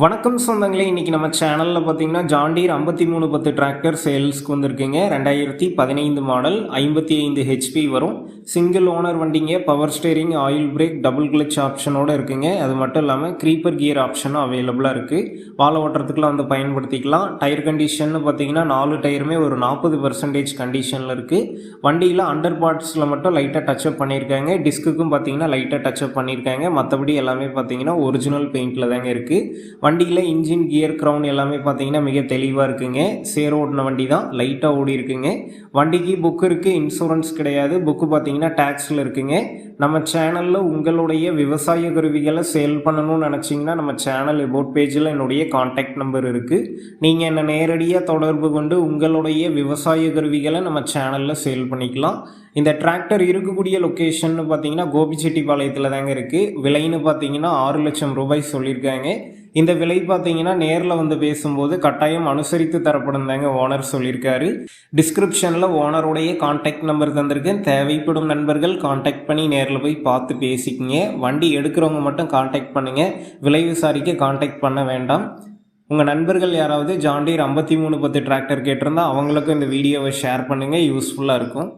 வணக்கம் சொந்தங்களே இன்றைக்கி நம்ம சேனலில் பார்த்தீங்கன்னா ஜாண்டீர் ஐம்பத்தி மூணு பத்து டிராக்டர் சேல்ஸ்க்கு வந்திருக்குங்க. ரெண்டாயிரத்தி பதினைந்து மாடல் ஐம்பத்தி ஐந்து ஹெச்பி வரும். சிங்கிள் ஓனர் வண்டிங்க power steering oil brake double clutch ஆப்ஷனோட இருக்குங்க. அது மட்டும் இல்லாமல் க்ரீப்பர் கியர் ஆப்ஷனும் அவைலபிளாக இருக்குது வாழை ஓட்டுறதுக்குலாம் வந்து பயன்படுத்திக்கலாம். டயர் கண்டிஷன் பார்த்தீங்கன்னா நாலு டயருமே ஒரு நாற்பது பர்சன்டேஜ் கண்டிஷனில் இருக்குது வண்டியில் அண்டர் பார்ட்ஸில் மட்டும் லைட்டாக டச்சப் பண்ணியிருக்காங்க. டிஸ்க்குக்கும் பார்த்தீங்கன்னா லைட்டாக டச்சப் பண்ணியிருக்காங்க. மற்றபடி எல்லாமே பார்த்தீங்கன்னா ஒரிஜினல் பெயிண்டில் தாங்க இருக்குது வண்டியில் இன்ஜின் கியர் க்ரௌன் எல்லாமே பார்த்தீங்கன்னா மிக தெளிவாக இருக்குங்க. சேர் ஓடின வண்டி தான். லைட்டாக ஓடி இருக்குங்க. வண்டிக்கு புக் இருக்குது இன்சூரன்ஸ் கிடையாது. புக்கு பார்த்தீங்கன்னா டேக்ஸில் இருக்குங்க. நம்ம சேனலில் உங்களுடைய விவசாய கருவிகளை சேல் பண்ணணும்னு நினச்சிங்கன்னா நம்ம சேனல் எபோட் பேஜில் என்னுடைய காண்டாக்ட் நம்பர் இருக்குது நீங்கள் என்னை நேரடியாக தொடர்பு கொண்டு உங்களுடைய விவசாய கருவிகளை நம்ம சேனலில் சேல் பண்ணிக்கலாம். இந்த டிராக்டர் இருக்கக்கூடிய லொக்கேஷன் பார்த்தீங்கன்னா கோபிச்செட்டிப்பாளையத்தில் தாங்க இருக்குது விலைன்னு பார்த்தீங்கன்னா ஆறு லட்சம் ரூபாய் சொல்லியிருக்காங்க. இந்த விலை பார்த்தீங்கன்னா நேரில் வந்து பேசும்போது கட்டாயம் அனுசரித்து தரப்படும் தாங்க ஓனர் சொல்லியிருக்காரு. டிஸ்கிரிப்ஷனில் ஓனருடைய கான்டாக்ட் நம்பர் தந்திருக்கேன். தேவைப்படும் நண்பர்கள் காண்டாக்ட் பண்ணி நேரில் போய் பார்த்து பேசிக்கிங்க. வண்டி எடுக்கிறவங்க மட்டும் காண்டாக்ட் பண்ணுங்கள் விலை விசாரிக்க காண்டாக்ட் பண்ண வேண்டாம். உங்கள் நண்பர்கள் யாராவது ஜாண்டீர் ஐம்பத்தி மூணு பத்து டிராக்டர் கேட்டிருந்தா அவங்களுக்கும் இந்த வீடியோவை ஷேர் பண்ணுங்கள் யூஸ்ஃபுல்லாக இருக்கும்.